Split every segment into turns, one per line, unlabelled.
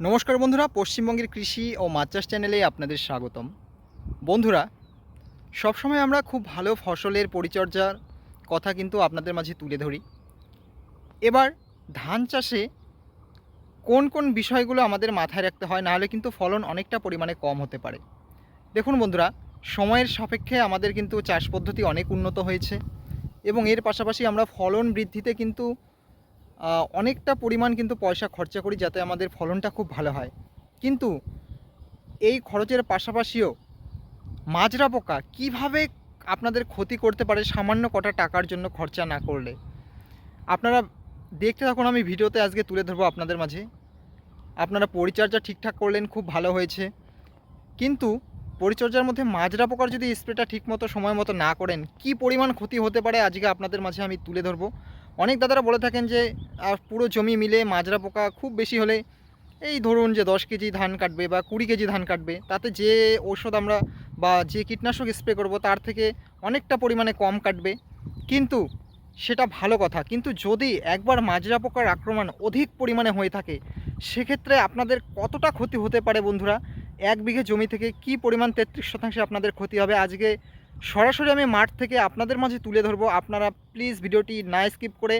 নমস্কার বন্ধুরা, পশ্চিমবঙ্গের কৃষি ও মাছ চাষ চ্যানেলে আপনাদের স্বাগতম। বন্ধুরা, সবসময় আমরা খুব ভালো ফসলের পরিচর্যার কথা কিন্তু আপনাদের মাঝে তুলে ধরি। এবার ধান চাষে কোন কোন বিষয়গুলো আমাদের মাথায় রাখতে হয়, নাহলে কিন্তু ফলন অনেকটা পরিমাণে কম হতে পারে। দেখুন বন্ধুরা, সময়ের সাপেক্ষে আমাদের কিন্তু চাষ পদ্ধতি অনেক উন্নত হয়েছে এবং এর পাশাপাশি আমরা ফলন বৃদ্ধিতে কিন্তু অনেকটা পরিমাণ কিন্তু পয়সা খরচা করি যাতে আমাদের ফলনটা খুব ভালো হয়। কিন্তু এই খরচের পাশাপাশিও মাজরা পোকা কীভাবে আপনাদের ক্ষতি করতে পারে সামান্য কটা টাকার জন্য খরচা না করলে? আপনারা দেখতে থাকুন, আমি ভিডিওতে আজকে তুলে ধরবো আপনাদের মাঝে। আপনারা পরিচর্যা ঠিকঠাক করলেন, খুব ভালো হয়েছে। কিন্তু পরিচর্যার মধ্যে মাজরা পোকার যদি স্প্রেটা ঠিকমতো সময় মতো না করেন, কি পরিমাণ ক্ষতি হতে পারে আজকে আপনাদের মাঝে আমি তুলে ধরবো। অনেক দাদারা বলে থাকেন যে আহ, পুরো জমি মিলে মাজরা পোকা খুব বেশি হলে এই ধরুন যে দশ কেজি ধান কাটবে বা কুড়ি কেজি ধান কাটবে তাতে যে ওষুধ আমরা বা যে কীটনাশক স্প্রে করব তার থেকে অনেকটা পরিমাণে কম কাটবে। কিন্তু সেটা ভালো কথা কিন্তু যদি একবার মাজরা পোকার আক্রমণ অধিক পরিমাণে হয়ে থাকে সেক্ষেত্রে আপনাদের কতটা ক্ষতি হতে পারে বন্ধুরা? এক বিঘে জমি থেকে কি পরিমাণ তেত্রিশ শতাংশে আপনাদের ক্ষতি হবে? আজকে সরাসরি আমি মাঠ থেকে আপনাদের মাঝে তুলে ধরবো। আপনারা প্লিজ ভিডিওটি না স্কিপ করে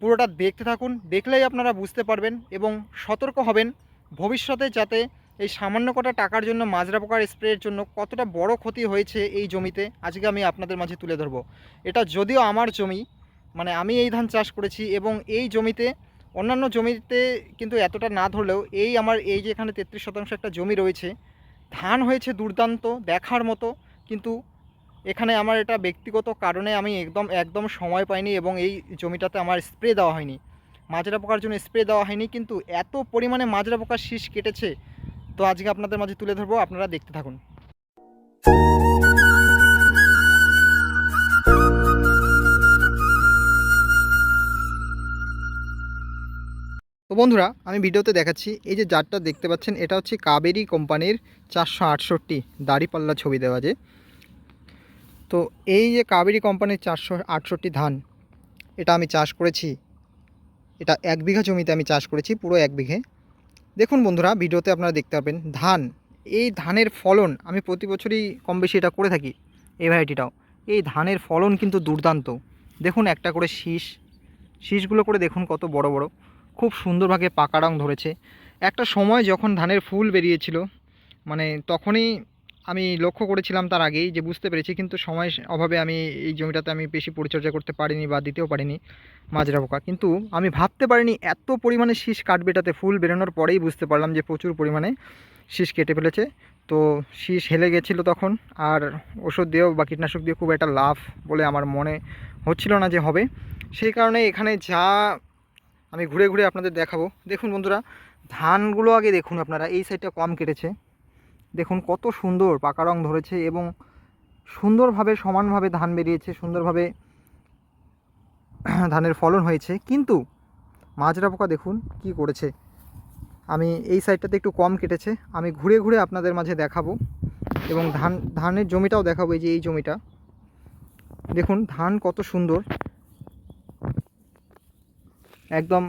পুরোটা দেখতে থাকুন। দেখলেই আপনারা বুঝতে পারবেন এবং সতর্ক হবেন ভবিষ্যতে যাতে এই সামান্য কটা টাকার জন্য মাজরা পোকার স্প্রের জন্য কতটা বড় ক্ষতি হয়েছে এই জমিতে আজকে আমি আপনাদের মাঝে তুলে ধরবো। এটা যদিও আমার জমি মানে আমি এই ধান চাষ করেছি এবং এই জমিতে, অন্যান্য জমিতে কিন্তু এতটা না ধরলেও এই আমার এই যে এখানে তেত্রিশ শতাংশ একটা জমি রয়েছে, ধান হয়েছে দুর্দান্ত, দেখার মতো, কিন্তু এখানে আমার এটা ব্যক্তিগত কারণে আমি একদম একদম সময় পাইনি এবং এই জমিটাতে আমার স্প্রে দেওয়া হয়নি। মাজরা পোকার জন্য স্প্রে দেওয়া হয়নি, কিন্তু এত পরিমাণে মাজরা পোকার শীষ কেটেছে, তো আজকে আপনাদের মাঝে তুলে ধরবো, আপনারা দেখতে থাকুন। তো বন্ধুরা, আমি ভিডিওতে দেখাচ্ছি, এই যে জারটা দেখতে পাচ্ছেন, এটা হচ্ছে কাবেরি কোম্পানির চারশো আটষট্টি দাড়িপাল্লা ছবি দেওয়া যে। তো এই যে কাবেরি কোম্পানির চারশো আটষট্টি ধান, এটা আমি চাষ করেছি। এটা এক বিঘা জমিতে আমি চাষ করেছি পুরো এক বিঘে। দেখুন বন্ধুরা, ভিডিওতে আপনারা দেখতে পাবেন ধান, এই ধানের ফলন, আমি প্রতি বছরই কম বেশি এটা করে থাকি এই ভ্যারাইটিটাও। এই ধানের ফলন কিন্তু দুর্দান্ত। দেখুন একটা করে শীষ, শীষগুলো করে দেখুন কত বড় বড়। খুব সুন্দরভাবে পাকা রং ধরেছে। একটা সময় যখন ধানের ফুল বেরিয়েছিল মানে তখনই আমি লক্ষ্য করেছিলাম তার আগেই যে বুঝতে পেরেছি, কিন্তু সময় অভাবে আমি এই জমিটাতে আমি বেশি পরিচর্যা করতে পারিনি বা দিতেও পারিনি মাজরা পোকা কিন্তু আমি ভাবতে পারিনি এত পরিমাণে শীষ কাটবে এটাতে ফুল বেরোনোর পরেই বুঝতে পারলাম যে প্রচুর পরিমাণে শীষ কেটে ফেলেছে। তো শীষ হেলে গেছিল তখন আর ওষুধ দিয়েও বা কীটনাশক দিয়ে খুব একটা লাভ বলে আমার মনে হচ্ছিল না যে হবে। সেই কারণে এখানে যা আমি ঘুরে ঘুরে আপনাদের দেখাবো। দেখুন বন্ধুরা, ধানগুলো আগে দেখুন আপনারা, এই সাইডটা কম কেটেছে। দেখুন কত সুন্দর পাকা রং ধরেছে এবং সুন্দরভাবে সমানভাবে ধান বেরিয়েছে, সুন্দরভাবে ধানের ফলন হয়েছে। কিন্তু মাজরা পোকা দেখুন কি করেছে। আমি এই সাইডটাতে একটু কম কেটেছে। আমি ঘুরে ঘুরে আপনাদের মাঝে দেখাবো এবং ধান, ধানের জমিটাও দেখাবো এই যে এই জমিটা। দেখুন ধান কত সুন্দর। একদম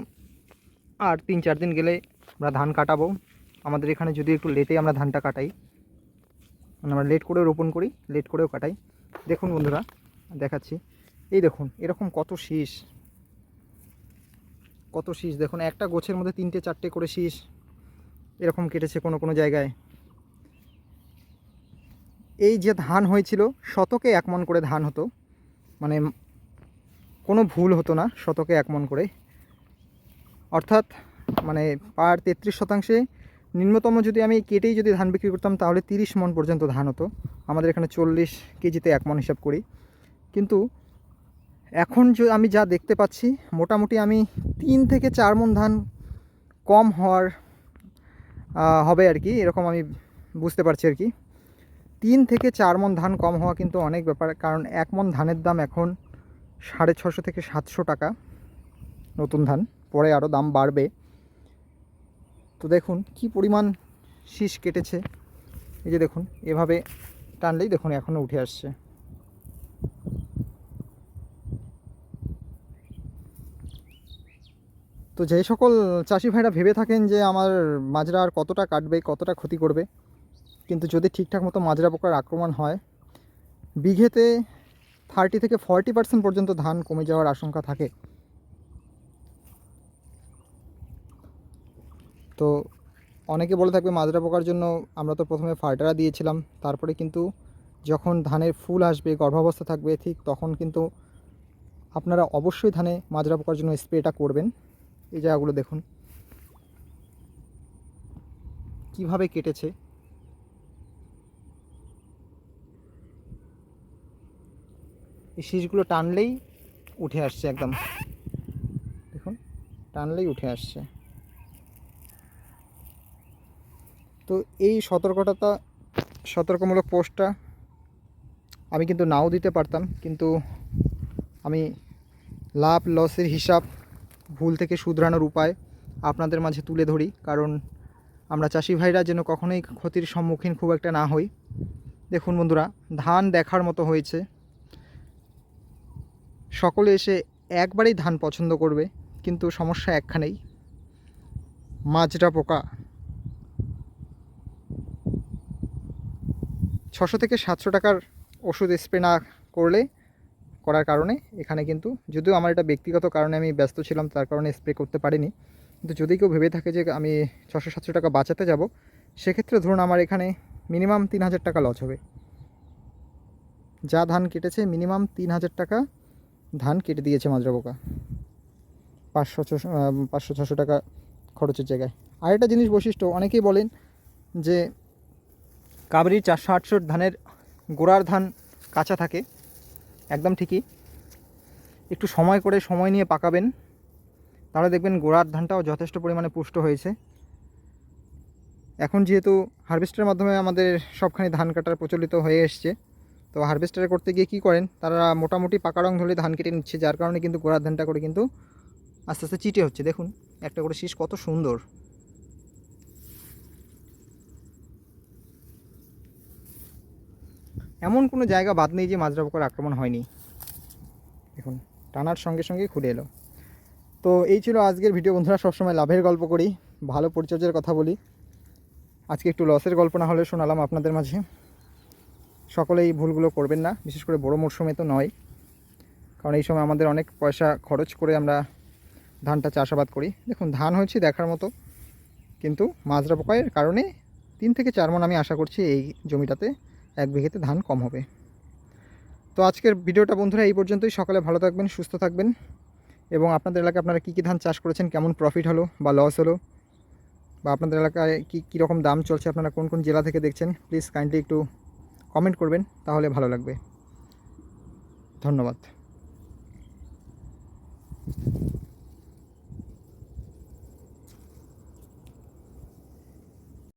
আর তিন চার দিন গেলে আমরা ধান কাটাবো। আমাদের এখানে যদি একটু লেটে আমরা ধানটা কাটাই মানে আমরা লেট করেও রোপণ করি লেট করেও কাটাই। দেখুন বন্ধুরা, দেখাচ্ছি। এই দেখুন, এরকম কত শীষ। কত শীষ, দেখুন, একটা গোছের মধ্যে তিনটে, চারটে করে শীষ এরকম কেটেছে কোনো কোনো জায়গায়। এই যে ধান হয়েছিল, শতকে এক মন করে ধান হতো। মানে কোনো ভুল হতো না, শতকে এক মন করে। অর্থাৎ মানে পার তেত্রিশ শতাংশে নিম্নতম যদি আমি কেটেই যদি ধান বিক্রি করতাম, তাহলে তিরিশ মন পর্যন্ত ধান হতো। আমাদের এখানে চল্লিশ কেজিতে এক মন হিসাব করি। কিন্তু এখন আমি যা দেখতে পাচ্ছি, মোটামুটি আমি তিন থেকে চার মন ধান কম হওয়ার হবে আর কি, এরকম আমি বুঝতে পারছি আর কি। তিন থেকে চার মন ধান কম হওয়া কিন্তু অনেক ব্যাপার, কারণ এক মন ধানের দাম এখন সাড়ে ছশো থেকে সাতশো টাকা নতুন ধান। পরে আরও দাম বাড়বে। তো দেখুন কি পরিমাণ শীষ কেটেছে। এই যে দেখুন, এভাবে টানলেই দেখুন এখনও উঠে আসছে। তো যে সকল চাষি ভাইরা ভেবে থাকেন যে আমার মাজরা আর কতটা কাটবে, কতটা ক্ষতি করবে, কিন্তু যদি ঠিকঠাক মতো মাজরা পোকার আক্রমণ হয়, বিঘেতে থার্টি থেকে ফর্টি পার্সেন্ট পর্যন্ত ধান কমে যাওয়ার আশঙ্কা থাকে। তো অনেকে বলে থাকবে মাজরা পোকার জন্য আমরা তো প্রথমে ফার্টারা দিয়েছিলাম, তারপরে কিন্তু যখন ধানের ফুল আসবে, গর্ভাবস্থা থাকবে, ঠিক তখন কিন্তু আপনারা অবশ্যই ধানে মাজরা পোকার জন্য স্প্রেটা করবেন। এই জায়গাগুলো দেখুন। কীভাবে কেটেছে? এই শীষগুলো টানলেই উঠে আসছে একদম। দেখুন, টানলেই উঠে আসছে। তো এই সতর্কতা, সতর্কমূলক পোস্টটা আমি কিন্তু নাও দিতে পারতাম, কিন্তু আমি লাভ লসের হিসাব ভুল থেকে শুধরানোর উপায় আপনাদের মাঝে তুলে ধরি, কারণ আমরা চাষি ভাইরা যেন কখনোই ক্ষতির সম্মুখীন খুব একটা না হই। দেখুন বন্ধুরা, ধান দেখার মতো হয়েছে। সকলে এসে একবারেই ধান পছন্দ করবে, কিন্তু সমস্যা একখানেই মাজরা পোকা। ছশো থেকে সাতশো টাকার ওষুধ স্প্রে না করলে, করার কারণে এখানে কিন্তু, যদিও আমার এটা ব্যক্তিগত কারণে আমি ব্যস্ত ছিলাম, তার কারণে স্প্রে করতে পারিনি। কিন্তু যদি কেউ ভেবে থাকে যে আমি ছশো সাতশো টাকা বাঁচাতে যাব, সেক্ষেত্রে ধরুন আমার এখানে মিনিমাম তিন হাজার টাকা লস হবে। যা ধান কেটেছে, মিনিমাম তিন হাজার টাকা ধান কেটে দিয়েছে মাজরা পোকা পাঁচশো ছশো পাঁচশো ছশো টাকা খরচের জায়গায়। আরেকটা জিনিস বৈশিষ্ট্য, অনেকেই বলেন যে কাবেরির চারশো আটশো ধানের গোড়ার ধান কাঁচা থাকে। একদম ঠিকই। একটু সময় করে সময় নিয়ে পাকাবেন। তাহলে দেখবেন গোড়ার ধানটাও যথেষ্ট পরিমাণে পুষ্ট হয়েছে। এখন যেহেতু হারভেস্টারের মাধ্যমে আমাদের সবখানে ধান কাটার প্রচলিত হয়ে এসছে, তো হারভেস্টারে করতে গিয়ে কী করেন? তারা মোটামুটি পাকা রং ধরে ধান কেটে নিচ্ছে, যার কারণে কিন্তু গোড়ার ধানটা করে কিন্তু আস্তে আস্তে চিটে হচ্ছে। দেখুন, একটা করে শীষ কত সুন্দর। এমন কোনো জায়গা বাদ নেই যে মাজরা পোকার আক্রমণ হয়নি। দেখুন, টানার সঙ্গে সঙ্গে খুলে এলো। তো এই ছিল আজকের ভিডিও বন্ধুরা, সবসময় লাভের গল্প করি, ভালো পরিচর্যার কথা বলি। আজকে একটু লসের গল্প না হলে শোনালাম আপনাদের মাঝে। সকলে এই ভুলগুলো করবেন না, বিশেষ করে বড় মরশুমে তো নয়। কারণ এই সময় আমাদের অনেক পয়সা খরচ করে আমরা ধানটা চাষাবাদ করি। দেখুন, ধান হয়েছে দেখার মতো, কিন্তু মাজরা পোকার কারণে তিন থেকে চার মন আমি আশা করছি এই জমিটাতে এক বিঘেতে ধান কম হবে। তো আজকের ভিডিওটা বন্ধুরা এই পর্যন্তই। সকালে ভালো থাকবেন, সুস্থ থাকবেন। এবং আপনাদের এলাকায় আপনারা কী কী ধান চাষ করেছেন, কেমন প্রফিট হলো বা লস হলো? বা আপনাদের এলাকায় কী কীরকম দাম চলছে, আপনারা কোন কোন জেলা থেকে দেখছেন? প্লিজ কাইন্ডলি একটু কমেন্ট করবেন, তাহলে ভালো লাগবে। ধন্যবাদ।